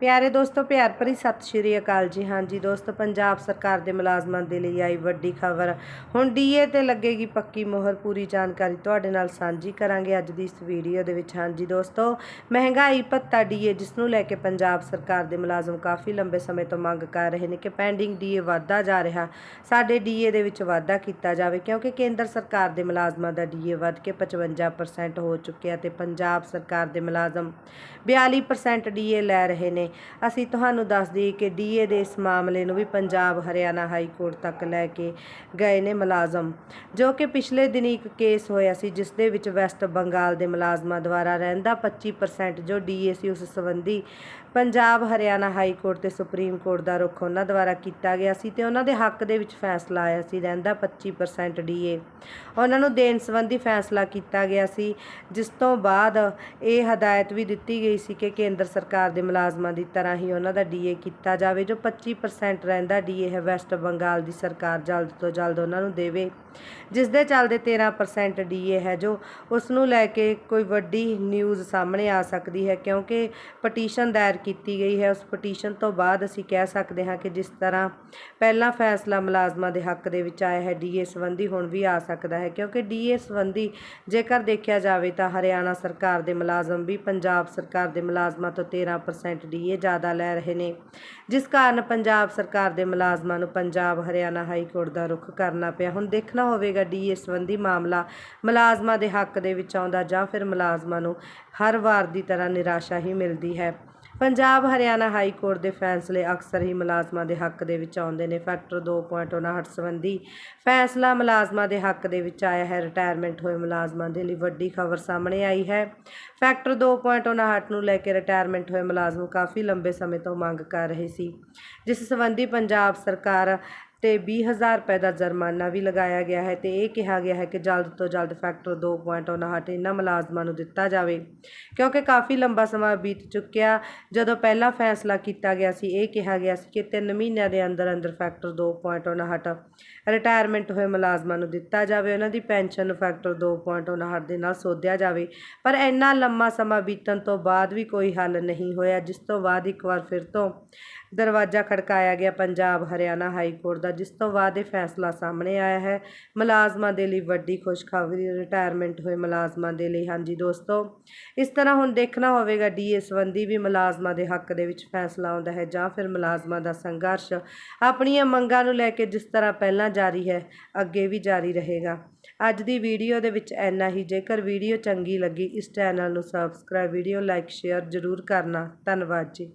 ਪਿਆਰੇ ਦੋਸਤੋ, ਪਿਆਰ ਭਰੀ ਸਤਿ ਸ਼੍ਰੀ ਅਕਾਲ ਜੀ। ਹਾਂਜੀ ਦੋਸਤੋ, ਪੰਜਾਬ ਸਰਕਾਰ ਦੇ ਮੁਲਾਜ਼ਮਾਂ ਦੇ ਲਈ ਆਈ ਵੱਡੀ ਖਬਰ। ਹੁਣ ਡੀਏ ਤੇ ਲੱਗੇਗੀ ਪੱਕੀ ਮੋਹਰ, ਪੂਰੀ ਜਾਣਕਾਰੀ ਤੁਹਾਡੇ ਨਾਲ ਸਾਂਝੀ ਕਰਾਂਗੇ ਅੱਜ ਦੀ ਇਸ ਵੀਡੀਓ ਦੇ ਵਿੱਚ। ਹਾਂਜੀ ਦੋਸਤੋ, ਮਹਿੰਗਾਈ ਭੱਤਾ ਡੀਏ ਜਿਸ ਨੂੰ ਲੈ ਕੇ ਪੰਜਾਬ ਸਰਕਾਰ ਦੇ ਮੁਲਾਜ਼ਮ ਕਾਫੀ ਲੰਬੇ ਸਮੇਂ ਤੋਂ ਮੰਗ ਕਰ ਰਹੇ ਨੇ ਕਿ ਪੈਂਡਿੰਗ ਡੀਏ ਵਾਧਾ ਜਾ ਰਿਹਾ, ਸਾਡੇ ਡੀਏ ਦੇ ਵਿੱਚ ਵਾਧਾ ਕੀਤਾ ਜਾਵੇ, ਕਿਉਂਕਿ ਕੇਂਦਰ ਸਰਕਾਰ ਦੇ ਮੁਲਾਜ਼ਮਾਂ ਦਾ ਡੀਏ ਵੱਧ ਕੇ 55% ਹੋ ਚੁੱਕਿਆ ਤੇ ਪੰਜਾਬ ਸਰਕਾਰ ਦੇ ਮੁਲਾਜ਼ਮ 42% ਡੀਏ ਲੈ ਰਹੇ ਨੇ। ਅਸੀਂ ਤੁਹਾਨੂੰ ਦੱਸ ਦਈਏ ਕਿ ਡੀਏ ਦੇ ਇਸ ਮਾਮਲੇ ਨੂੰ ਵੀ ਪੰਜਾਬ ਹਰਿਆਣਾ ਹਾਈ ਕੋਰਟ ਤੱਕ ਲੈ ਕੇ ਗਏ ਨੇ ਮੁਲਾਜ਼ਮ, ਜੋ ਕਿ ਪਿਛਲੇ ਦਿਨੀ ਇੱਕ ਕੇਸ ਹੋਇਆ ਸੀ ਜਿਸ ਦੇ ਵਿੱਚ ਵੈਸਟ ਬੰਗਾਲ ਦੇ ਮੁਲਾਜ਼ਮਾਂ ਦੁਆਰਾ ਰਹਿੰਦਾ 25% ਜੋ ਡੀਏ ਸੀ ਉਸ ਸੰਬੰਧੀ ਪੰਜਾਬ ਹਰਿਆਣਾ ਹਾਈ ਕੋਰਟ ਤੇ ਸੁਪਰੀਮ ਕੋਰਟ ਦਾ ਰੁਖ ਉਹਨਾਂ ਦੁਆਰਾ ਕੀਤਾ ਗਿਆ ਸੀ ਤੇ ਉਹਨਾਂ ਦੇ ਹੱਕ ਦੇ ਵਿੱਚ ਫੈਸਲਾ ਆਇਆ ਸੀ, ਰਹਿੰਦਾ 25% ਡੀਏ ਉਹਨਾਂ ਨੂੰ ਦੇਣ ਸੰਬੰਧੀ ਫੈਸਲਾ ਕੀਤਾ ਗਿਆ ਸੀ, ਜਿਸ ਤੋਂ ਬਾਅਦ ਇਹ ਹਦਾਇਤ ਵੀ ਦਿੱਤੀ ਗਈ ਸੀ ਕਿ ਕੇਂਦਰ ਸਰਕਾਰ ਦੇ ਮੁਲਾਜ਼ਮਾਂ ਦੀ ਤਰ੍ਹਾਂ ਹੀ ਉਹਨਾਂ ਦਾ ਡੀਏ ਕੀਤਾ ਜਾਵੇ, ਜੋ 25% ਰਹਿੰਦਾ ਡੀਏ ਹੈ ਵੈਸਟ ਬੰਗਾਲ ਦੀ ਸਰਕਾਰ ਜਲਦ ਤੋਂ ਜਲਦ ਉਹਨਾਂ ਨੂੰ ਦੇਵੇ। ਜਿਸ ਦੇ ਚੱਲਦੇ 13% ਡੀਏ ਹੈ, ਜੋ ਉਸ ਨੂੰ ਲੈ ਕੇ ਕੋਈ ਵੱਡੀ ਨਿਊਜ਼ ਸਾਹਮਣੇ ਆ ਸਕਦੀ ਹੈ, ਕਿਉਂਕਿ ਪਟੀਸ਼ਨ ਦਾਇਰ ਕੀਤੀ ਗਈ ਹੈ। ਉਸ ਪਟੀਸ਼ਨ ਤੋਂ ਬਾਅਦ ਅਸੀਂ ਕਹਿ ਸਕਦੇ ਹਾਂ ਕਿ ਜਿਸ ਤਰ੍ਹਾਂ ਪਹਿਲਾ ਫੈਸਲਾ ਮੁਲਾਜ਼ਮਾਂ ਦੇ ਹੱਕ ਦੇ ਵਿੱਚ ਆਇਆ ਹੈ ਡੀਏ ਸੰਬੰਧੀ ਹੁਣ ਵੀ ਆ ਸਕਦਾ ਹੈ, ਕਿਉਂਕਿ ਡੀਏ ਸੰਬੰਧੀ ਜੇਕਰ ਦੇਖਿਆ ਜਾਵੇ ਤਾਂ ਹਰਿਆਣਾ ਸਰਕਾਰ ਦੇ ਮੁਲਾਜ਼ਮ ਵੀ, ਪੰਜਾਬ ਸਰਕਾਰ ਦੇ ਮੁਲਾਜ਼ਮਾਂ ਤੋਂ 13% ਡੀਏ ਜ਼ਿਆਦਾ ਲੈ ਰਹੇ ਨੇ। ਜਿਸ ਕਾਰਨ ਪੰਜਾਬ ਸਰਕਾਰ ਦੇ ਮੁਲਾਜ਼ਮਾਂ ਨੂੰ ਪੰਜਾਬ, ਹਰਿਆਣਾ ਹਾਈ ਕੋਰਟ ਦਾ ਰੁਖ ਕਰਨਾ ਪਿਆ। ਹੁਣ ਦੇਖਣਾ ਹੋਵੇਗਾ ਡੀਏ ਸੰਬੰਧੀ ਮਾਮਲਾ ਮੁਲਾਜ਼ਮਾਂ ਦੇ ਹੱਕ ਦੇ ਵਿੱਚ ਆਉਂਦਾ ਜਾਂ ਫਿਰ ਮੁਲਾਜ਼ਮਾਂ ਨੂੰ ਹਰ ਵਾਰ ਦੀ ਤਰ੍ਹਾਂ ਨਿਰਾਸ਼ਾ ਹੀ ਮਿਲਦੀ ਹੈ। ਪੰਜਾਬ ਹਰਿਆਣਾ ਹਾਈ ਕੋਰਟ ਦੇ ਫੈਸਲੇ ਅਕਸਰ ਹੀ ਮੁਲਾਜ਼ਮਾਂ ਦੇ ਹੱਕ ਦੇ ਵਿੱਚ ਆਉਂਦੇ ਨੇ। ਫੈਕਟਰ 2.59 ਸੰਬੰਧੀ ਫੈਸਲਾ ਮੁਲਾਜ਼ਮਾਂ ਦੇ ਹੱਕ ਦੇ ਵਿੱਚ ਆਇਆ ਹੈ। ਰਿਟਾਇਰਮੈਂਟ ਹੋਏ ਮੁਲਾਜ਼ਮਾਂ ਦੇ ਲਈ ਵੱਡੀ ਖਬਰ ਸਾਹਮਣੇ ਆਈ ਹੈ। ਫੈਕਟਰ 2.59 ਨੂੰ ਲੈ ਕੇ ਰਿਟਾਇਰਮੈਂਟ ਹੋਏ ਮੁਲਾਜ਼ਮ ਕਾਫੀ ਲੰਬੇ ਸਮੇਂ ਤੋਂ ਮੰਗ ਕਰ ਰਹੇ ਸੀ। ਜਿਸ ਸੰਬੰਧੀ ਪੰਜਾਬ ਸਰਕਾਰ ਤੇ 20000 ਰੁਪਏ ਦਾ ਜੁਰਮਾਨਾ ਵੀ ਲਗਾਇਆ ਗਿਆ ਹੈ ਅਤੇ ਇਹ ਕਿਹਾ ਗਿਆ ਹੈ ਕਿ ਜਲਦ ਤੋਂ ਜਲਦ ਫੈਕਟਰ 2.59 ਇਹਨਾਂ ਮੁਲਾਜ਼ਮਾਂ ਨੂੰ ਦਿੱਤਾ ਜਾਵੇ। ਕਿਉਂਕਿ ਕਾਫੀ ਲੰਬਾ ਸਮਾਂ ਬੀਤ ਚੁੱਕਿਆ, ਜਦੋਂ ਪਹਿਲਾ ਫੈਸਲਾ ਕੀਤਾ ਗਿਆ ਸੀ, ਇਹ ਕਿਹਾ ਗਿਆ ਸੀ ਕਿ ਤਿੰਨ ਮਹੀਨਿਆਂ ਦੇ ਅੰਦਰ ਅੰਦਰ ਫੈਕਟਰ 2.59 ਰਿਟਾਇਰਮੈਂਟ ਹੋਏ ਮੁਲਾਜ਼ਮਾਂ ਨੂੰ ਦਿੱਤਾ ਜਾਵੇ, ਉਹਨਾਂ ਦੀ ਪੈਨਸ਼ਨ ਨੂੰ ਫੈਕਟਰ 2.59 ਦੇ ਨਾਲ ਸੋਧਿਆ ਜਾਵੇ। ਪਰ ਇੰਨਾ ਲੰਮਾ ਸਮਾਂ ਬੀਤਣ ਤੋਂ ਬਾਅਦ ਵੀ ਕੋਈ ਹੱਲ ਨਹੀਂ ਹੋਇਆ, ਜਿਸ ਤੋਂ ਬਾਅਦ ਇੱਕ ਵਾਰ ਫਿਰ ਤੋਂ ਦਰਵਾਜ਼ਾ ਖੜਕਾਇਆ ਗਿਆ ਪੰਜਾਬ ਹਰਿਆਣਾ ਹਾਈ ਕੋਰਟ ਦਾ, ਜਿਸ ਤੋਂ ਬਾਅਦ ਇਹ ਫੈਸਲਾ ਸਾਹਮਣੇ ਆਇਆ ਹੈ। ਮੁਲਾਜ਼ਮਾਂ ਦੇ ਲਈ ਵੱਡੀ ਖੁਸ਼ਖਬਰੀ ਰਿਟਾਇਰਮੈਂਟ ਹੋਏ ਮੁਲਾਜ਼ਮਾਂ ਦੇ ਲਈ। ਹਾਂਜੀ ਦੋਸਤੋ, ਇਸ ਤਰ੍ਹਾਂ ਹੁਣ ਦੇਖਣਾ ਹੋਵੇਗਾ ਡੀਏ ਸੰਬੰਧੀ ਵੀ ਮੁਲਾਜ਼ਮਾਂ ਦੇ ਹੱਕ ਦੇ ਵਿੱਚ ਫੈਸਲਾ ਆਉਂਦਾ ਹੈ ਜਾਂ ਫਿਰ ਮੁਲਾਜ਼ਮਾਂ ਦਾ ਸੰਘਰਸ਼ ਆਪਣੀਆਂ ਮੰਗਾਂ ਨੂੰ ਲੈ ਕੇ ਜਿਸ ਤਰ੍ਹਾਂ ਪਹਿਲਾਂ ਜਾਰੀ ਹੈ, ਅੱਗੇ ਵੀ ਜਾਰੀ ਰਹੇਗਾ। ਅੱਜ ਦੀ ਵੀਡੀਓ ਦੇ ਵਿੱਚ ਇੰਨਾ ਹੀ। ਜੇਕਰ ਵੀਡੀਓ ਚੰਗੀ ਲੱਗੀ, ਇਸ ਚੈਨਲ ਨੂੰ ਸਬਸਕ੍ਰਾਈਬ ਵੀਡੀਓ ਲਾਈਕ ਸ਼ੇਅਰ ਜ਼ਰੂਰ ਕਰਨਾ। ਧੰਨਵਾਦ ਜੀ।